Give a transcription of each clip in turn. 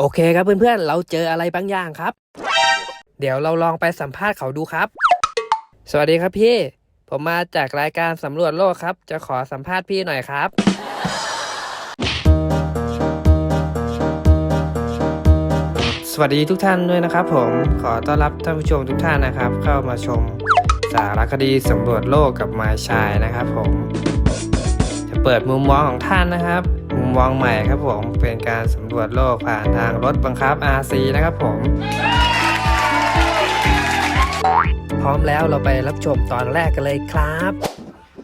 โอเคครับเพื่อนๆ เราเจออะไรบางอย่างครับ เดี๋ยวเราลองไปสัมภาษณ์เขาดูครับ สวัสดีครับพี่ ผมมาจากรายการสำรวจโลกครับ จะขอสัมภาษณ์พี่หน่อยครับ สวัสดีทุกท่านด้วยนะครับ ผมขอต้อนรับท่านผู้ชมทุกท่านนะครับ เข้ามาชมสารคดีสำรวจโลกกับมาชายนะครับ ผม จะเปิดมุมมองของท่านนะครับ มุมมองใหม่ครับผม เป็นการสำรวจโลกผ่านทางรถบังคับ RC นะครับผม พร้อมแล้วเราไปรับชมตอนแรกกันเลยครับ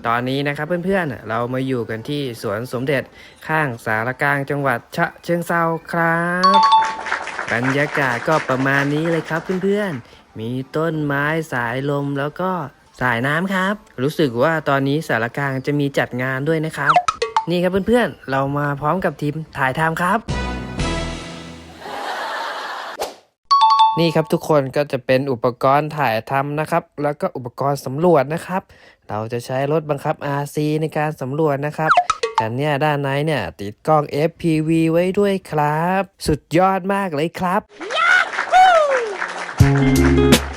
ตอนนี้นะครับเพื่อนๆ เรามาอยู่กันที่สวนสมเด็จข้างสารกลางจังหวัดฉะเชิงเซาครับ บรรยากาศก็ประมาณนี้เลยครับเพื่อนๆ มีต้นไม้สายลมแล้วก็สายน้ำครับ รู้สึกว่าตอนนี้สารกลางจะมีจัดงานด้วยนะครับ นี่ครับเพื่อนๆ เรามาพร้อมกับทีมถ่ายทำครับ นี่ครับทุกคนก็จะเป็นอุปกรณ์ถ่ายทำนะครับ แล้วก็อุปกรณ์สำรวจนะครับ เราจะใช้รถบังคับ RC ในการสำรวจนะครับกันเนี่ยด้านในเนี่ยติดกล้อง FPV ไว้ด้วยครับ สุดยอดมากเลยครับเ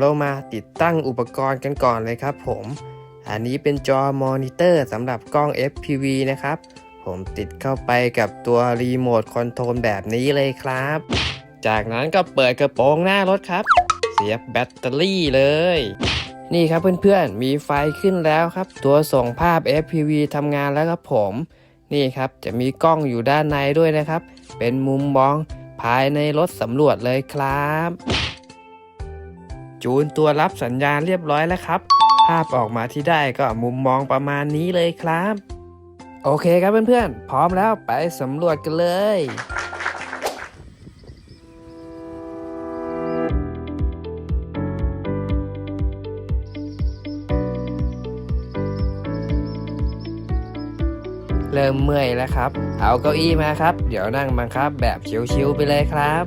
เรามาติดตั้งอุปกรณ์กันก่อนเลยครับผม อันนี้เป็นจอมอนิเตอร์สำหรับกล้อง FPV นะครับ ผมติดเข้าไปกับตัวรีโมทคอนโทรลแบบนี้เลยครับ จากนั้นก็เปิดกระโปรงหน้ารถครับ เสียบแบตเตอรี่เลย นี่ครับเพื่อนๆ มีไฟขึ้นแล้วครับ ตัวส่งภาพ FPV ทำงานแล้วครับผม นี่ครับจะมีกล้องอยู่ด้านในด้วยนะครับ เป็นมุมมองภายในรถสำรวจเลยครับ จูนตัวรับสัญญาณเรียบร้อยแล้วครับ ภาพออกมาที่ได้ก็มุมมองประมาณนี้เลยครับ โอเคครับเพื่อนๆ พร้อมแล้วไปสำรวจกันเลยเริ่มเมื่อยแล้วครับ เอาเก้าอี้มาครับ เดี๋ยวนั่งบังคับ แบบชิวๆไปเลยครับ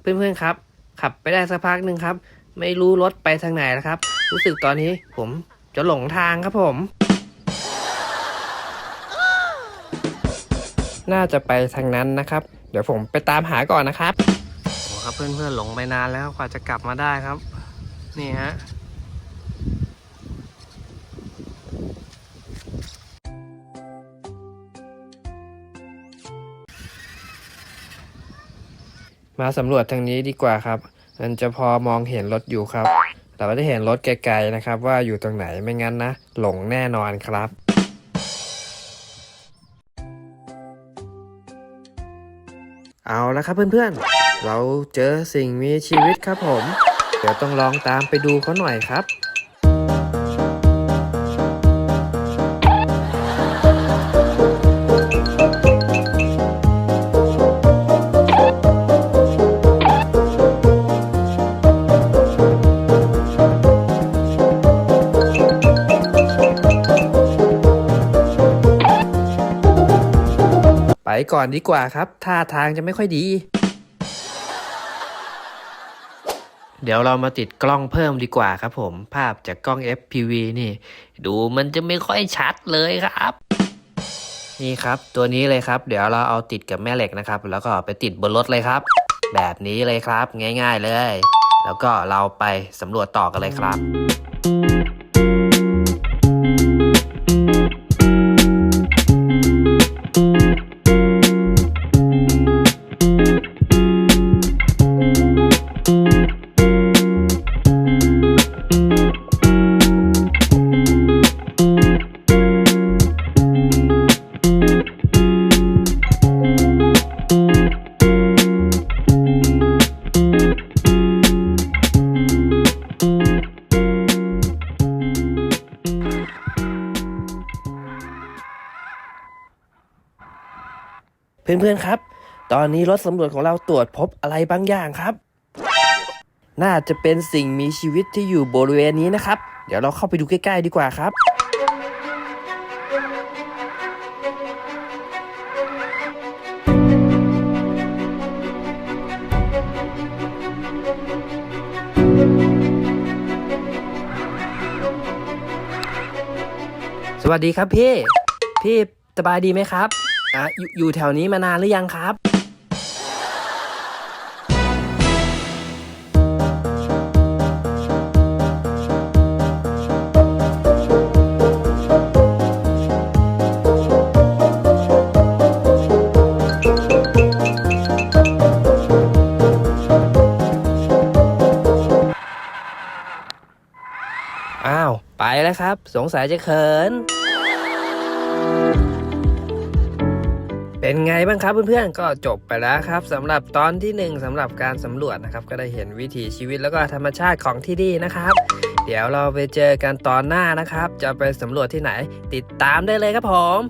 เพื่อนๆครับ ขับไปได้สักพักหนึ่งครับ ไม่รู้รถไปทางไหนแล้วครับ รู้สึกตอนนี้ผมจะหลงทางครับผม น่าจะไปทางนั้นนะครับ เดี๋ยวผมไปตามหาก่อนนะครับโอ้ครับเพื่อนๆหลงไปนานแล้วกว่าจะกลับมาได้ครับ นี่ฮะ มาสำรวจทางนี้ดีกว่าครับ มันจะพอมองเห็นรถอยู่ครับแต่ว่าจะเห็นรถไกลๆนะครับ ว่าอยู่ตรงไหนไม่งั้นนะ หลงแน่นอนครับเอาละครับเพื่อนๆ เราเจอสิ่งมีชีวิตครับผม เดี๋ยวต้องลองตามไปดูเขาหน่อยครับ ก่อนดีกว่าครับ ท่าทางจะไม่ค่อยดี เดี๋ยวเรามาติดกล้องเพิ่มดีกว่าครับผม ภาพจากกล้อง FPV นี่ ดูมันจะไม่ค่อยชัดเลยครับ นี่ครับ ตัวนี้เลยครับ เดี๋ยวเราเอาติดกับแม่เหล็กนะครับ แล้วก็ไปติดบนรถเลยครับ แบบนี้เลยครับ ง่าย ๆเลย แล้วก็เราไปสำรวจต่อกันเลยครับ เพื่อนๆครับ ตอนนี้รถสำรวจของเราตรวจพบอะไรบางอย่างครับ น่าจะเป็นสิ่งมีชีวิตที่อยู่บริเวณนี้นะครับ เดี๋ยวเราเข้าไปดูใกล้ๆดีกว่าครับสวัสดีครับพี่ พี่สบายดีไหมครับ อะอยู่อยู่แถวนี้มานานหรือยังครับ อ้าว ไปแล้วครับ สงสัยจะเขิน เป็นไงบ้างครับเพื่อนๆ ก็จบไปแล้วครับสำหรับตอนที่หนึ่งสำหรับการสำรวจนะครับ ก็ได้เห็นวิถีชีวิตแล้วก็ธรรมชาติของที่นี่นะครับ เดี๋ยวเราไปเจอกันตอนหน้านะครับ จะไปสำรวจที่ไหน ติดตามได้เลยครับผม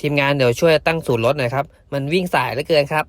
ทีมงานเดี๋ยวช่วยตั้งศูนย์รถหน่อยครับ มันวิ่งสายเหลือเกินครับ